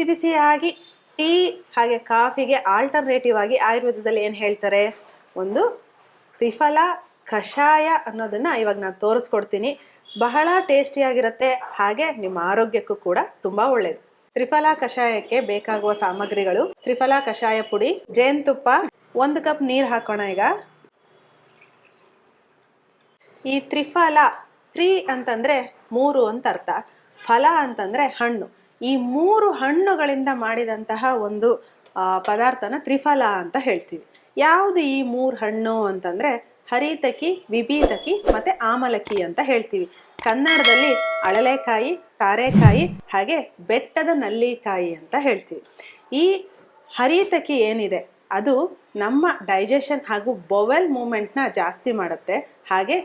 ಬಿಸಿ ಬಿಸಿಯಾಗಿ ಟೀ ಹಾಗೆ ಕಾಫಿಗೆ ಆಲ್ಟರ್ನೇಟಿವ್ ಆಗಿ ಆಯುರ್ವೇದದಲ್ಲಿ ಏನು ಹೇಳ್ತಾರೆ? ಒಂದು ತ್ರಿಫಲ ಕಷಾಯ ಅನ್ನೋದನ್ನ ಇವಾಗ ನಾನು ತೋರಿಸ್ಕೊಡ್ತೀನಿ. ಬಹಳ ಟೇಸ್ಟಿಯಾಗಿರುತ್ತೆ ಹಾಗೆ ನಿಮ್ಮ ಆರೋಗ್ಯಕ್ಕೂ ಕೂಡ ತುಂಬ ಒಳ್ಳೆಯದು ತ್ರಿಫಲ ಕಷಾಯಕ್ಕೆ ಬೇಕಾಗುವ ಸಾಮಗ್ರಿಗಳು. ತ್ರಿಫಲ ಕಷಾಯ ಪುಡಿ, ಜೇನುತುಪ್ಪ, ಒಂದು ಕಪ್ ನೀರು ಹಾಕೋಣ ಈಗ. ಈ ತ್ರಿಫಲ, ತ್ರಿ ಅಂತಂದ್ರೆ ಮೂರು ಅಂತ ಅರ್ಥ. ಫಲ ಅಂತಂದರೆ ಹಣ್ಣು. ಈ ಮೂರು ಹಣ್ಣುಗಳಿಂದ ಮಾಡಿದಂತಹ ಒಂದು ಪದಾರ್ಥನ ತ್ರಿಫಲ ಅಂತ ಹೇಳ್ತೀವಿ. ಯಾವುದು ಈ ಮೂರು ಹಣ್ಣು ಅಂತಂದ್ರೆ ಹರಿತಕಿ, ವಿಭೀತಕಿ ಮತ್ತೆ ಆಮಲಕಿ ಅಂತ ಹೇಳ್ತೀವಿ. ಕನ್ನಡದಲ್ಲಿ ಅಳಲೆಕಾಯಿ, ತಾರೆಕಾಯಿ ಹಾಗೆ ಬೆಟ್ಟದ ನಲ್ಲಿಕಾಯಿ ಅಂತ ಹೇಳ್ತೀವಿ. ಈ ಹರಿತಕಿ ಏನಿದೆ? ಅದು ನಮ್ಮ ಡೈಜೆಷನ್ ಹಾಗೂ ಬೊವೆಲ್ ಮೂಮೆಂಟ್ನ ಜಾಸ್ತಿ ಮಾಡುತ್ತೆ. ಹಾಗೆ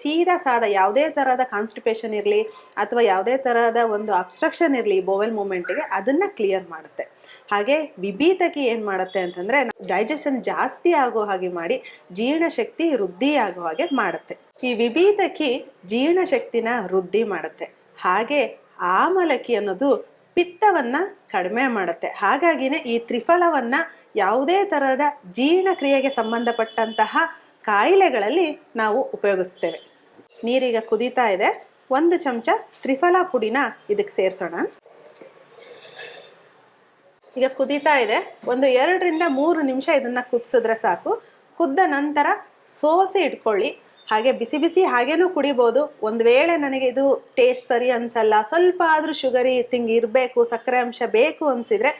ಸೀದಾ ಸಾದ ಯಾವುದೇ ಥರದ ಕಾನ್ಸ್ಟಿಪೇಷನ್ ಇರಲಿ ಅಥವಾ ಯಾವುದೇ ಥರದ ಒಂದು ಅಬ್ಸ್ಟ್ರಕ್ಷನ್ ಇರಲಿ ಬೊವೆಲ್ ಮೂಮೆಂಟಿಗೆ ಅದನ್ನು ಕ್ಲಿಯರ್ ಮಾಡುತ್ತೆ. ಹಾಗೆ ವಿಭೀತಕಿ ಏನು ಮಾಡುತ್ತೆ ಅಂತಂದರೆ ಡೈಜೆಷನ್ ಜಾಸ್ತಿ ಆಗೋ ಹಾಗೆ ಮಾಡಿ ಜೀರ್ಣಶಕ್ತಿ ವೃದ್ಧಿ ಆಗೋ ಹಾಗೆ ಮಾಡುತ್ತೆ. ಈ ವಿಭೀತಕಿ ಜೀರ್ಣಶಕ್ತಿನ ವೃದ್ಧಿ ಮಾಡುತ್ತೆ. ಹಾಗೆ ಆಮಲಕಿ ಅನ್ನೋದು ಪಿತ್ತವನ್ನ ಕಡಿಮೆ ಮಾಡುತ್ತೆ. ಹಾಗಾಗಿನೇ ಈ ತ್ರಿಫಲವನ್ನ ಯಾವುದೇ ತರಹದ ಜೀರ್ಣಕ್ರಿಯೆಗೆ ಸಂಬಂಧಪಟ್ಟಂತಹ ಕಾಯಿಲೆಗಳಲ್ಲಿ ನಾವು ಉಪಯೋಗಿಸ್ತೇವೆ. ನೀರೀಗ ಕುದೀತಾ ಇದೆ. ಒಂದು ಚಮಚ ತ್ರಿಫಲ ಪುಡಿನ ಇದಕ್ಕೆ ಸೇರಿಸೋಣ. ಈಗ ಕುದೀತಾ ಇದೆ. ಒಂದು ಎರಡರಿಂದ ಮೂರು ನಿಮಿಷ ಇದನ್ನ ಕುದಿಸಿದ್ರೆ ಸಾಕು. ಕುದ್ದ ನಂತರ ಸೋಸಿ ಇಟ್ಕೊಳ್ಳಿ. ಹಾಗೆ ಬಿಸಿ ಬಿಸಿ ಹಾಗೇನೂ ಕುಡಿಬೋದು. ಒಂದು ವೇಳೆ ನನಗೆ ಇದು ಟೇಸ್ಟ್ ಸರಿ ಅನ್ಸಲ್ಲ, ಸ್ವಲ್ಪ ಆದರೂ ಶುಗರಿ ತಿಂಗ್ ಇರಬೇಕು, ಸಕ್ಕರೆ ಅಂಶ ಬೇಕು ಅನಿಸಿದರೆ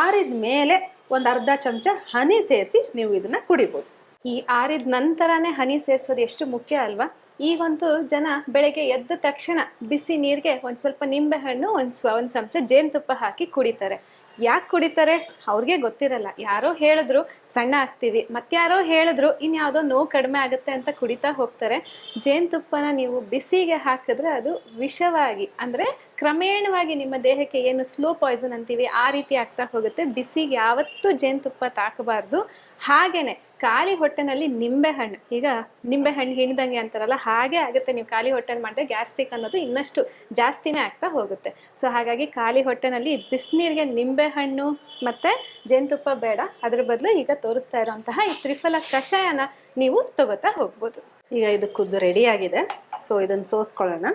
ಆರಿದ ಮೇಲೆ ಒಂದು ಅರ್ಧ ಚಮಚ ಹನಿ ಸೇರಿಸಿ ನೀವು ಇದನ್ನ ಕುಡಿಬೋದು. ಈ ಆರಿದ ನಂತರನೇ ಹನಿ ಸೇರಿಸೋದು ಎಷ್ಟು ಮುಖ್ಯ ಅಲ್ವಾ? ಈಗಂತೂ ಜನ ಬೆಳಗ್ಗೆ ಎದ್ದ ತಕ್ಷಣ ಬಿಸಿ ನೀರಿಗೆ ಒಂದು ಸ್ವಲ್ಪ ನಿಂಬೆಹಣ್ಣು, ಒಂದು ಸ್ವ, ಒಂದು ಚಮಚ ಜೇನುತುಪ್ಪ ಹಾಕಿ ಕುಡಿತಾರೆ. ಯಾಕೆ ಕುಡಿತಾರೆ? ಅವ್ರಿಗೆ ಗೊತ್ತಿರಲ್ಲ. ಯಾರೋ ಹೇಳಿದ್ರು, ಸಣ್ಣ ಆಗ್ತೀವಿ. ಮತ್ತಾರೋ ಹೇಳಿದ್ರು ಇನ್ಯಾವುದೋ ನೋವು ಕಡಿಮೆ ಆಗುತ್ತೆ ಅಂತ ಕುಡಿತಾ ಹೋಗ್ತಾರೆ. ಜೇನುತುಪ್ಪನ ನೀವು ಬಿಸಿಗೆ ಹಾಕಿದ್ರೆ ಅದು ವಿಷವಾಗಿ, ಅಂದರೆ ಕ್ರಮೇಣವಾಗಿ ನಿಮ್ಮ ದೇಹಕ್ಕೆ ಏನು ಸ್ಲೋ ಪಾಯ್ಸನ್ ಅಂತೀವಿ, ಆ ರೀತಿ ಆಗ್ತಾ ಹೋಗುತ್ತೆ. ಬಿಸಿಗೆ ಯಾವತ್ತೂ ಜೇನುತುಪ್ಪ ತಾಕಬಾರ್ದು. ಹಾಗೇನೆ ಖಾಲಿ ಹೊಟ್ಟೆನಲ್ಲಿ ನಿಂಬೆಹಣ್ಣು. ಈಗ ನಿಂಬೆಹಣ್ಣು ಹಿಂಡ್ದಂಗೆ ಅಂತಾರಲ್ಲ, ಹಾಗೆ ಆಗುತ್ತೆ. ನೀವು ಖಾಲಿ ಹೊಟ್ಟೆಲಿ ಮಾಡಿದ್ರೆ ಗ್ಯಾಸ್ಟ್ರಿಕ್ ಅನ್ನೋದು ಇನ್ನಷ್ಟು ಜಾಸ್ತಿನೇ ಆಗ್ತಾ ಹೋಗುತ್ತೆ. ಸೊ ಹಾಗಾಗಿ ಖಾಲಿ ಹೊಟ್ಟೆನಲ್ಲಿ ಬಿಸಿನೀರಿಗೆ ನಿಂಬೆಹಣ್ಣು ಮತ್ತು ಜೇನುತುಪ್ಪ ಬೇಡ. ಅದ್ರ ಬದಲು ಈಗ ತೋರಿಸ್ತಾ ಇರೋಂತಹ ಈ ತ್ರಿಫಲ ಕಷಾಯನ ನೀವು ತಗೋತಾ ಹೋಗ್ಬೋದು. ಈಗ ಇದು ಕುದ್ದು ರೆಡಿ ಆಗಿದೆ. ಸೊ ಇದನ್ನು ಸೋಸ್ಕೊಳ್ಳೋಣ.